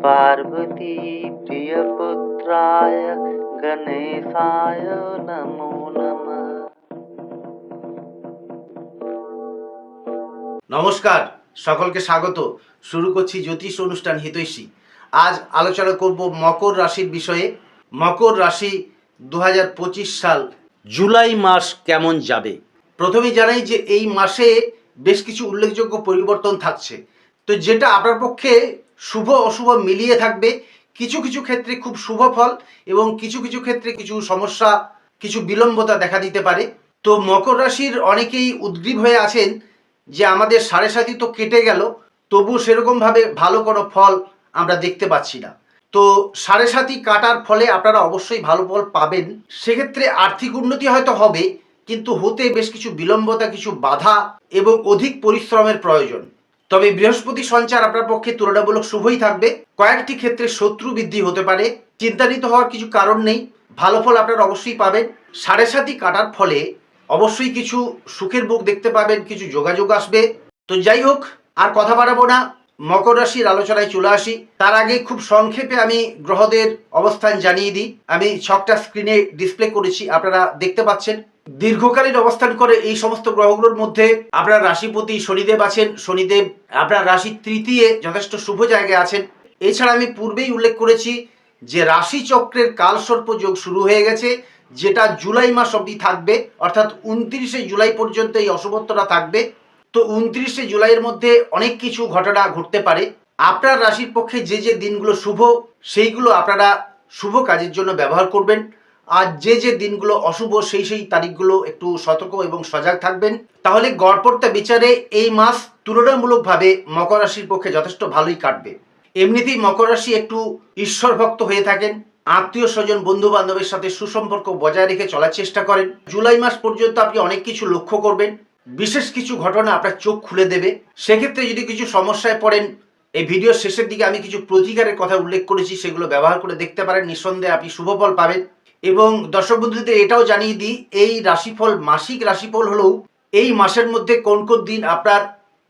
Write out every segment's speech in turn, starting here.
पार्वती प्रियपुत्राय गणेशाय नमो नमः নমস্কার সকলকে স্বাগত শুরু করছি জ্যোতিষ অনুষ্ঠান হিতৈষী আজ আলোচনা করব মকর রাশির বিষয়ে মকর রাশি দু সাল জুলাই মাস কেমন যাবে প্রথমে জানাই যে এই মাসে বেশ কিছু উল্লেখযোগ্য পরিবর্তন থাকছে তো যেটা আপনার পক্ষে শুভ অশুভ মিলিয়ে থাকবে। কিছু কিছু ক্ষেত্রে খুব শুভ ফল এবং কিছু কিছু ক্ষেত্রে কিছু সমস্যা, কিছু বিলম্বতা দেখা দিতে পারে। তো মকর রাশির অনেকেই উদ্গ্রীব হয়ে আছেন যে আমাদের সাড়ে সাথী তো কেটে গেল তবু সেরকমভাবে ভালো কোনো ফল আমরা দেখতে পাচ্ছি না। তো সাড়ে সাথী কাটার ফলে আপনারা অবশ্যই ভালো ফল পাবেন। সেক্ষেত্রে আর্থিক উন্নতি হয়তো হবে, কিন্তু হতে বেশ কিছু বিলম্বতা, কিছু বাধা এবং অধিক পরিশ্রমের প্রয়োজন। তবে বৃহস্পতি সঞ্চার আপনার পক্ষে তুলনামূলক শুভই থাকবে। কয়েকটি ক্ষেত্রে শত্রু বৃদ্ধি হতে পারে। চিন্তান্বিত হওয়ার কিছু কারণ নেই। ভালো ফল আপনারা অবশ্যই পাবেন। সাড়ে সাথী কাটার ফলে অবশ্যই কিছু সুখের মুখ দেখতে পাবেন, কিছু যোগাযোগ আসবে। তো যাই হোক, আর কথা বাড়াবো না। মকর রাশির আলোচনায় চলে আসি। তার আগে খুব সংক্ষেপে আমি গ্রহদের অবস্থান জানিয়ে দিই। আমি ছকটা স্ক্রিনে ডিসপ্লে করেছি, আপনারা দেখতে পাচ্ছেন। দীর্ঘকালীন অবস্থান করে এই সমস্ত গ্রহগুলোর মধ্যে আপনার রাশিপতি শনিদেব আছেন, শনিদেব আপনার রাশির তৃতীয় যথেষ্ট শুভ জায়গায় আছেন। এছাড়া আমি পূর্বেই উল্লেখ করেছি যে রাশি চক্রের কালসর্প যোগ শুরু হয়ে গেছে, যেটা জুলাই মাস অবধি থাকবে, অর্থাৎ উনত্রিশে জুলাই পর্যন্ত এই অশুভত্বটা থাকবে। তো উনত্রিশে জুলাইয়ের মধ্যে অনেক কিছু ঘটনা ঘটতে পারে। আপনার রাশির পক্ষে যে যে দিনগুলো শুভ, সেইগুলো আপনারা শুভ কাজের জন্য ব্যবহার করবেন। আর যে যে দিনগুলো অশুভ, সেই সেই তারিখগুলো একটু সতর্ক এবং সজাগ থাকবেন। তাহলে গড়পড়তা বিচারে এই মাস তুলনামূলকভাবে মকর রাশির পক্ষে যথেষ্ট ভালোই কাটবে। এমনিতেই মকর রাশি একটু ঈশ্বর ভক্ত হয়ে থাকেন। আত্মীয় স্বজন বন্ধু বান্ধবের সাথে সুসম্পর্ক বজায় রেখে চলার চেষ্টা করেন। জুলাই মাস পর্যন্ত আপনি অনেক কিছু লক্ষ্য করবেন। বিশেষ কিছু ঘটনা আপনার চোখ খুলে দেবে। সেক্ষেত্রে যদি কিছু সমস্যায় পড়েন, এই ভিডিওর শেষের দিকে আমি কিছু প্রতিকারের কথা উল্লেখ করেছি, সেগুলো ব্যবহার করে দেখতে পারেন। নিঃসন্দেহে আপনি শুভ ফল পাবেন। এবং দর্শক বন্ধুদের এটাও জানিয়ে দিই, এই রাশিফল মাসিক রাশিফল হলেও এই মাসের মধ্যে কোন কোন দিন আপনার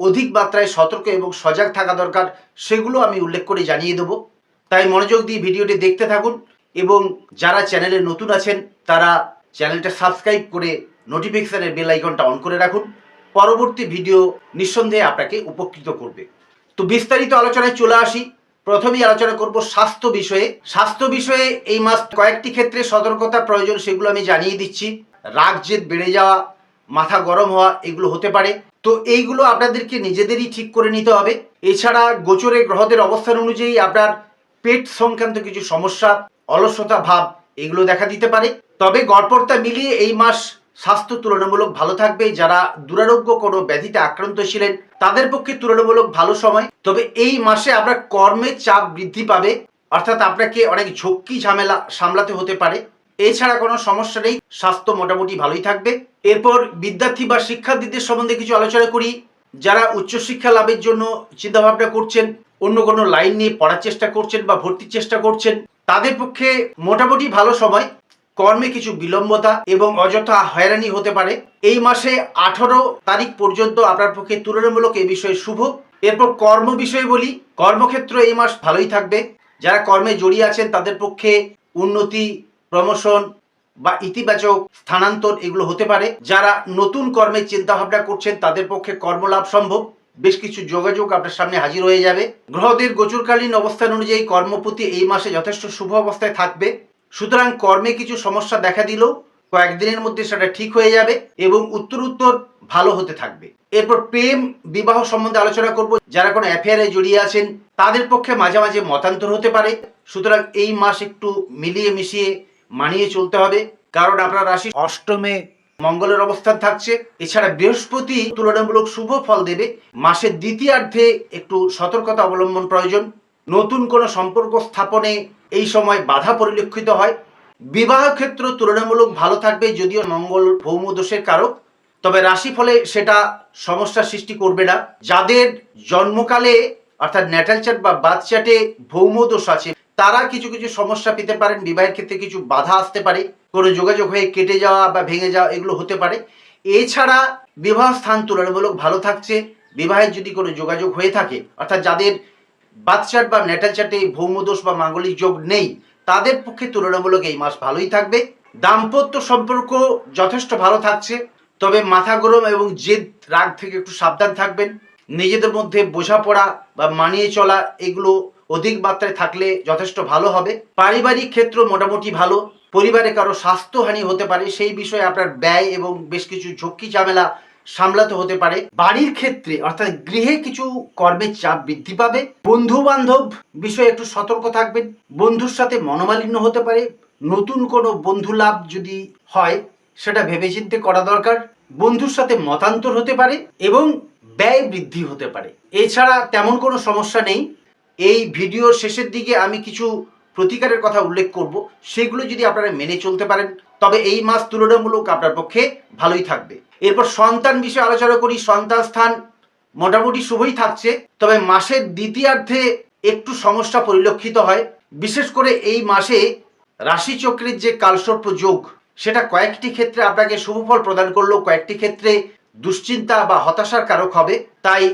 অধিক মাত্রায় সতর্ক এবং সজাগ থাকা দরকার সেগুলো আমি উল্লেখ করে জানিয়ে দেবো। তাই মনোযোগ দিয়ে ভিডিওটি দেখতে থাকুন এবং যারা চ্যানেলে নতুন আছেন, তারা চ্যানেলটা সাবস্ক্রাইব করে নোটিফিকেশানের বেল আইকনটা অন করে রাখুন। পরবর্তী ভিডিও নিঃসন্দেহে আপনাকে উপকৃত করবে। তো বিস্তারিত আলোচনায় চলে আসি। প্রথমেই আলোচনা করব স্বাস্থ্য বিষয়ে। স্বাস্থ্য বিষয়ে এই মাস কয়েকটি ক্ষেত্রে সতর্কতা প্রয়োজন, সেগুলো আমি জানিয়ে দিচ্ছি। রাগ জেদ বেড়ে যাওয়া, মাথা গরম হওয়া, এগুলো হতে পারে। তো এইগুলো আপনাদেরকে নিজেদেরই ঠিক করে নিতে হবে। এছাড়া গোচরে গ্রহদের অবস্থান অনুযায়ী আপনার পেট সংক্রান্ত কিছু সমস্যা, অলসতা, ভাব, এগুলো দেখা দিতে পারে। তবে গড়পড়তা মিলিয়ে এই মাস স্বাস্থ্য তুলনামূলক ভালো থাকবে, যারা দুরারোগ্য কোনো ব্যাধিতে আক্রান্ত ছিলেন, তাদের পক্ষে তুলনামূলক ভালো সময়। তবে এই মাসে আপনার কর্মের চাপ বৃদ্ধি পাবে, অর্থাৎ আপনাকে অনেক ঝক্কি ঝামেলা সামলাতে হতে পারে। এছাড়া কোনো সমস্যা নেই, স্বাস্থ্য মোটামুটি ভালোই থাকবে। এরপর বিদ্যার্থী বা শিক্ষার্থীদের সম্বন্ধে কিছু আলোচনা করি। যারা উচ্চশিক্ষা লাভের জন্য চিন্তাভাবনা করছেন, অন্য কোনো লাইন নিয়ে পড়ার চেষ্টা করছেন বা ভর্তির চেষ্টা করছেন, তাদের পক্ষে মোটামুটি ভালো সময়। কর্মে কিছু বিলম্বতা এবং অযথা হয়রানি হতে পারে। এই মাসে আঠারো তারিখ পর্যন্ত আপনার পক্ষে তুলনামূলক এই বিষয়ে শুভ। এরপর কর্ম বিষয়ে বলি, কর্মক্ষেত্র এই মাস ভালোই থাকবে। যারা কর্মে জড়িয়ে আছেন, তাদের পক্ষে উন্নতি, প্রমোশন বা ইতিবাচক স্থানান্তর এগুলো হতে পারে। যারা নতুন কর্মের চিন্তা ভাবনা করছেন, তাদের পক্ষে কর্মলাভ সম্ভব। বেশ কিছু যোগাযোগ আপনার সামনে হাজির হয়ে যাবে। গ্রহদের গোচরকালীন অবস্থান অনুযায়ী কর্মপতি এই মাসে যথেষ্ট শুভ অবস্থায় থাকবে। সুতরাং কর্মে কিছু সমস্যা দেখা দিলেও কয়েকদিনের মধ্যে সেটা ঠিক হয়ে যাবে এবং উত্তর উত্তর ভালো হতে থাকবে। এরপর প্রেম, বিবাহ সম্বন্ধে আলোচনা করব। যারা কোনো অ্যাফেয়ারে জড়িয়ে আছেন, তাদের পক্ষে মাঝে মাঝে মতান্তর হতে পারে। সুতরাং এই মাস একটু মিলিয়ে মিশিয়ে মানিয়ে চলতে হবে। কারণ আপনার রাশি অষ্টমে মঙ্গলের অবস্থান থাকছে। এছাড়া বৃহস্পতি তুলনামূলক শুভ ফল দেবে। মাসের দ্বিতীয়ার্ধে একটু সতর্কতা অবলম্বন প্রয়োজন। নতুন কোনো সম্পর্ক স্থাপনে এই সময় বাধা পরিলক্ষিত হয়। বিবাহ ক্ষেত্র তুলনামূলক ভালো থাকবে যদিও মঙ্গল ভৌমদোষের কারক, তবে রাশিফলে সেটা সমস্যার সৃষ্টি করবে না। যাদের জন্মকালে, অর্থাৎ ন্যাটাল চার্ট বা বাদ চার্টে ভৌম দোষ আছে, তারা কিছু কিছু সমস্যা পেতে পারেন, বিবাহের ক্ষেত্রে কিছু বাধা আসতে পারে। কোনো যোগাযোগ হয়ে কেটে যাওয়া বা ভেঙে যাওয়া এগুলো হতে পারে। এছাড়া বিবাহ স্থান তুলনামূলক ভালো থাকছে। বিবাহের যদি কোনো যোগাযোগ হয়ে থাকে, অর্থাৎ যাদের বাদচাট বা নেটাল চাটে ভৌমদোষ বা মাঙ্গলিক যোগ নেই। তাদের পক্ষে তুলনামূলক এই মাস ভালোই থাকবে। দাম্পত্য সম্পর্ক যথেষ্ট ভালো থাকছে, তবে মাথা গরম এবং জেদ, রাগ থেকে একটু সাবধান থাকবেন। নিজেদের মধ্যে বোঝাপড়া বা মানিয়ে চলা, এগুলো অধিক মাত্রায় থাকলে যথেষ্ট ভালো হবে। পারিবারিক ক্ষেত্র মোটামুটি ভালো, পরিবারে কারও স্বাস্থ্যহানি হতে পারে, সেই বিষয়ে আপনার ব্যয় এবং বেশ কিছু ঝক্কি ঝামেলা সামলাতে হতে পারে। বাড়ির ক্ষেত্রে, অর্থাৎ গৃহে কিছু কর্মের চাপ বৃদ্ধি পাবে। বন্ধু বান্ধব বিষয়ে একটু সতর্ক থাকবেন। বন্ধুর সাথে মনোমালিন্য হতে পারে। নতুন কোনো বন্ধু লাভ যদি হয়, সেটা ভেবেচিন্তে করা দরকার। বন্ধুর সাথে মতান্তর হতে পারে এবং ব্যয় বৃদ্ধি হতে পারে। এছাড়া তেমন কোনো সমস্যা নেই। এই ভিডিওর শেষের দিকে আমি কিছু প্রতিকারের কথা উল্লেখ করব, সেগুলো যদি আপনারা মেনে চলতে পারেন, তবে এই মাস তুলনামূলক আপনার পক্ষে ভালোই থাকবে। এরপর সন্তান বিষয়ে আলোচনা করি, সন্তান স্থান মোটামুটি শুভই থাকছে, তবে মাসের দ্বিতীয়ার্ধে একটু সমস্যা পরিলক্ষিত হয়। বিশেষ করে এই মাসে রাশিচক্রের যে কালসর্প যোগ, সেটা কয়েকটি ক্ষেত্রে আপনাকে শুভফল প্রদান করলেও কয়েকটি ক্ষেত্রে দুশ্চিন্তা বা হতাশার কারক হবে। তাই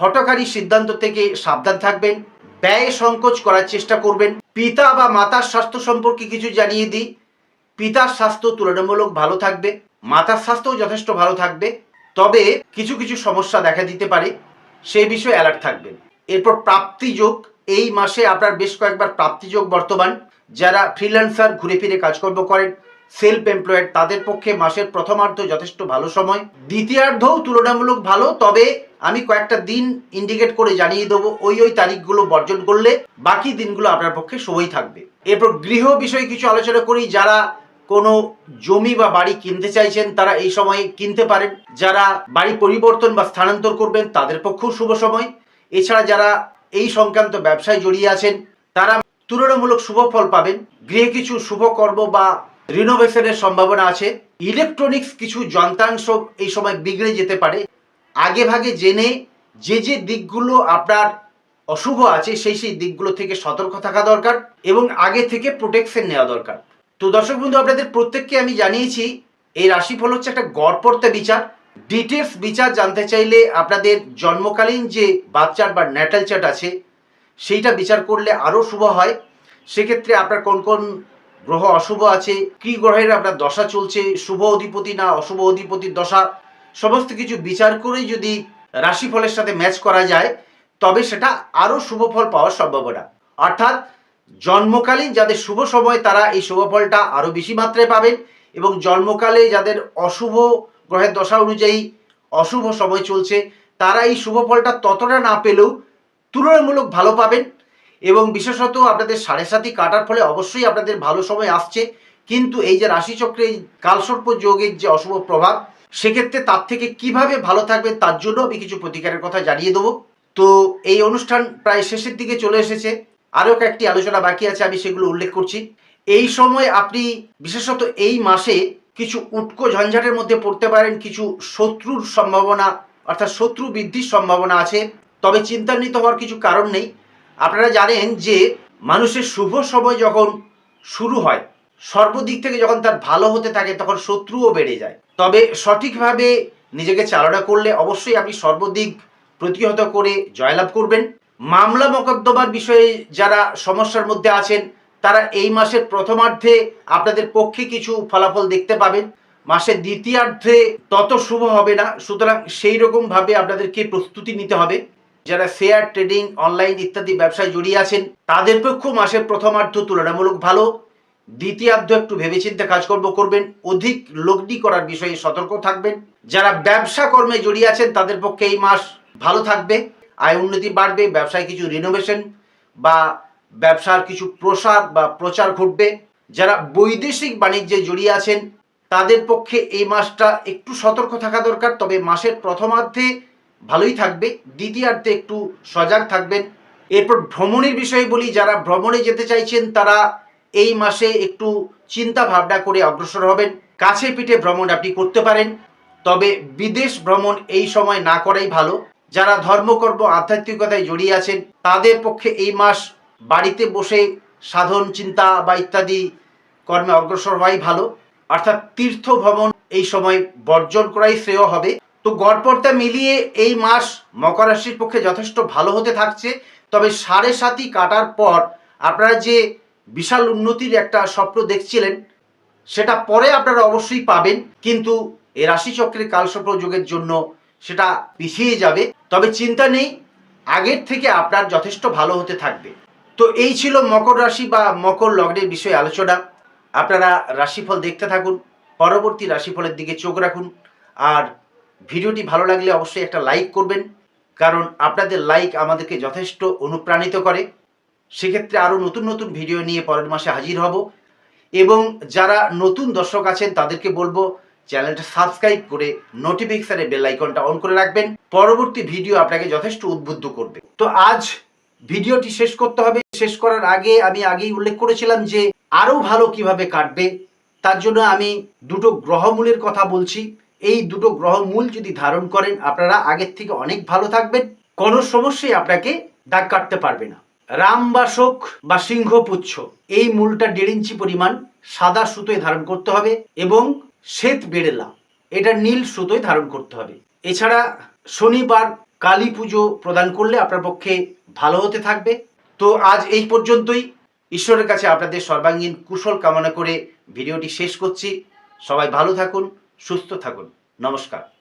হটকারী সিদ্ধান্ত থেকে সাবধান থাকবেন, ব্যয় সংকোচ করার চেষ্টা করবেন। পিতা বা মাতার স্বাস্থ্য সম্পর্কে কিছু জানিয়ে দিই। পিতার স্বাস্থ্য তুলনামূলক ভালো থাকবে, মাতার স্বাস্থ্যও যথেষ্ট ভালো থাকবে, তবে কিছু কিছু সমস্যা দেখা দিতে পারে, সেই বিষয়ে অ্যালার্ট থাকবেন এরপর প্রাপ্তিযোগ এই মাসে আপনার বেশ কয়েকবার প্রাপ্তিযোগ বর্তমান। যারা ফ্রিল্যান্সার ঘুরে ফিরে কাজকর্ম করেন সেলফ এমপ্লয়েড তাদের পক্ষে মাসের প্রথমার্ধ যথেষ্ট ভালো সময়। দ্বিতীয়ার্ধও তুলনামূলক ভালো, তবে আমি কয়েকটা দিন ইন্ডিকেট করে জানিয়ে দেবো, ওই ওই তারিখগুলো বর্জন করলে বাকি দিনগুলো আপনার পক্ষে শুভই থাকবে। এরপর গৃহ বিষয়ে কিছু আলোচনা করি, যারা কোনো জমি বা বাড়ি কিনতে চাইছেন, তারা এই সময়ে কিনতে পারেন। যারা বাড়ি পরিবর্তন বা স্থানান্তর করবেন, তাদের পক্ষেও শুভ সময়। এছাড়া যারা এই সংক্রান্ত ব্যবসায় জড়িয়ে আছেন, তারা তুলনামূলক শুভ ফল পাবেন। গৃহে কিছু শুভ কর্ম বা রিনোভেশনের সম্ভাবনা আছে। ইলেকট্রনিক্স কিছু যন্ত্রাংশ এই সময় বিগড়ে যেতে পারে। আগে ভাগে জেনে যে যে দিকগুলো আপনার অশুভ আছে, সেই সেই দিকগুলো থেকে সতর্ক থাকা দরকার এবং আগে থেকে প্রোটেকশন নেওয়া দরকার। তো দর্শক বন্ধু, আপনাদের প্রত্যেককে আমি জানিয়েছি, এই রাশিফল হচ্ছে একটা গড়পড়তা বিচার। ডিটেলস বিচার জানতে চাইলে আপনাদের জন্মকালীন যে বাচ্চার বা ন্যাটাল চার্ট আছে, সেইটা বিচার করলে আরও শুভ হয়। সেক্ষেত্রে আপনার কোন কোন গ্রহ অশুভ আছে, কি গ্রহের আপনার দশা চলছে, শুভ অধিপতি না অশুভ অধিপতির দশা, সমস্ত কিছু বিচার করেই যদি রাশিফলের সাথে ম্যাচ করা যায়, তবে সেটা আরও শুভ ফল পাওয়ার সম্ভাবনা। অর্থাৎ, জন্মকালীন যাদের শুভ সময়, তারা এই শুভ ফলটা আরও বেশি মাত্রায় পাবেন এবং জন্মকালে যাদের অশুভ গ্রহের দশা অনুযায়ী অশুভ সময় চলছে, তারা এই শুভ ফলটা ততটা না পেলেও তুলনামূলক ভালো পাবেন। এবং বিশেষত আপনাদের সাড়ে সাতি কাটার ফলে অবশ্যই আপনাদের ভালো সময় আসছে। কিন্তু এই যে রাশিচক্রে এই কালসর্প যোগের যে অশুভ প্রভাব, সেক্ষেত্রে তার থেকে কীভাবে ভালো থাকবে তার জন্য আমি কিছু প্রতিকারের কথা জানিয়ে দেবো। তো এই অনুষ্ঠান প্রায় শেষের দিকে চলে এসেছে। আরও কয়েকটি আলোচনা বাকি আছে, আমি সেগুলো উল্লেখ করছি। এই সময় আপনি বিশেষত এই মাসে কিছু উটকো ঝঞ্ঝাটের মধ্যে পড়তে পারেন, কিছু শত্রুর সম্ভাবনা, অর্থাৎ শত্রু বৃদ্ধির সম্ভাবনা আছে। তবে চিন্তান্বিত হওয়ার কিছু কারণ নেই। আপনারা জানেন যে মানুষের শুভ সময় যখন শুরু হয়, সর্বদিক থেকে যখন তার ভালো হতে থাকে তখন শত্রুও বেড়ে যায়। তবে সঠিকভাবে নিজেকে চালনা করলে অবশ্যই আপনি সর্বদিক প্রতিহত করে জয়লাভ করবেন। মামলা মোকদ্দমার বিষয়ে যারা সমস্যার মধ্যে আছেন, তারা এই মাসের প্রথমার্ধে আপনাদের পক্ষে কিছু ফলাফল দেখতে পাবেন। মাসের দ্বিতীয়ার্ধে তত শুভ হবে না, সুতরাং সেই রকমভাবে আপনাদেরকে প্রস্তুতি নিতে হবে। যারা শেয়ার ট্রেডিং অনলাইন ইত্যাদি ব্যবসায় জড়িয়ে আছেন তাদের পক্ষেও মাসের প্রথমার্ধ তুলনামূলক ভালো। দ্বিতীয়ার্ধ একটু ভেবেচিন্তে কাজকর্ম করবেন, অধিক লগ্নি করার বিষয়ে সতর্ক থাকবেন। যারা ব্যবসা কর্মে জড়িয়ে আছেন, তাদের পক্ষে এই মাস ভালো থাকবে। আয় উন্নতি বাড়বে, ব্যবসায় কিছু রিনোভেশন বা ব্যবসার কিছু প্রসার বা প্রচার ঘটবে। যারা বৈদেশিক বাণিজ্যে জড়িয়ে আছেন, তাদের পক্ষে এই মাসটা একটু সতর্ক থাকা দরকার, তবে মাসের প্রথমার্ধে ভালোই থাকবে দ্বিতীয়ার্ধে একটু সজাগ থাকবেন। এরপর ভ্রমণের বিষয়ে বলি, যারা ভ্রমণে যেতে চাইছেন, তারা এই মাসে একটু চিন্তা ভাবনা করে অগ্রসর হবেন। কাছে পিঠে ভ্রমণ আপনি করতে পারেন, তবে বিদেশ ভ্রমণ এই সময় না করাই ভালো। যারা ধর্মকর্ম, আধ্যাত্মিকতায় জড়িয়ে আছেন, তাদের পক্ষে এই মাস বাড়িতে বসে সাধন, চিন্তা বা ইত্যাদি কর্মে অগ্রসর হওয়াই ভালো। অর্থাৎ তীর্থ ভ্রমণ এই সময় বর্জন করাই শ্রেয় হবে। তো গড়পড়তা মিলিয়ে এই মাস মকর রাশির পক্ষে যথেষ্ট ভালো হতে থাকছে। তবে সাড়ে সাতই কাটার পর আপনারা যে বিশাল উন্নতির একটা স্বপ্ন দেখছিলেন, সেটা পরে আপনারা অবশ্যই পাবেন। কিন্তু এই রাশিচক্রের কালসর্প যোগের জন্য সেটা পিছিয়ে যাবে। তবে চিন্তা নেই, আগের থেকে আপনার যথেষ্ট ভালো হতে থাকবে। তো এই ছিল মকর রাশি বা মকর লগ্নের বিষয়ে আলোচনা। আপনারা রাশিফল দেখতে থাকুন, পরবর্তী রাশিফলের দিকে চোখ রাখুন। আর ভিডিওটি ভালো লাগলে অবশ্যই একটা লাইক করবেন, কারণ আপনাদের লাইক আমাদেরকে যথেষ্ট অনুপ্রাণিত করে। সেক্ষেত্রে আরও নতুন নতুন ভিডিও নিয়ে পরের মাসে হাজির হব। এবং যারা নতুন দর্শক আছেন, তাদেরকে বলব, চ্যানেলটা সাবস্ক্রাইব করে নোটিফিকেশনের বেল আইকনটা অন করে রাখবেন। পরবর্তী ভিডিও আপনাকে যথেষ্ট উদ্বুদ্ধ করবে। তো আজ ভিডিওটি শেষ করতে হবে। শেষ করার আগে আমি আগেই উল্লেখ করেছিলাম যে, আরও ভালো কীভাবে কাটবে, তার জন্য আমি দুটো গ্রহমূলের কথা বলছি। এই দুটো গ্রহ মূল যদি ধারণ করেন, আপনারা আগের থেকে অনেক ভালো থাকবেন। কোনো সমস্যাই আপনাকে দাগ কাটতে পারবে না। রামবাসক বা সিংহপুচ্ছ এই মূলটা দেড় ইঞ্চি পরিমাণ সাদা সুতোয় ধারণ করতে হবে এবং শ্বেত বেড়েলা, এটা নীল সুতোয় ধারণ করতে হবে। এছাড়া শনিবার কালী পুজো প্রদান করলে আপনার পক্ষে ভালো হতে থাকবে। তো আজ এই পর্যন্তই। ঈশ্বরের কাছে আপনাদের সর্বাঙ্গীন কুশল কামনা করে ভিডিওটি শেষ করছি। সবাই ভালো থাকুন। সুস্থ থাকুন। নমস্কার।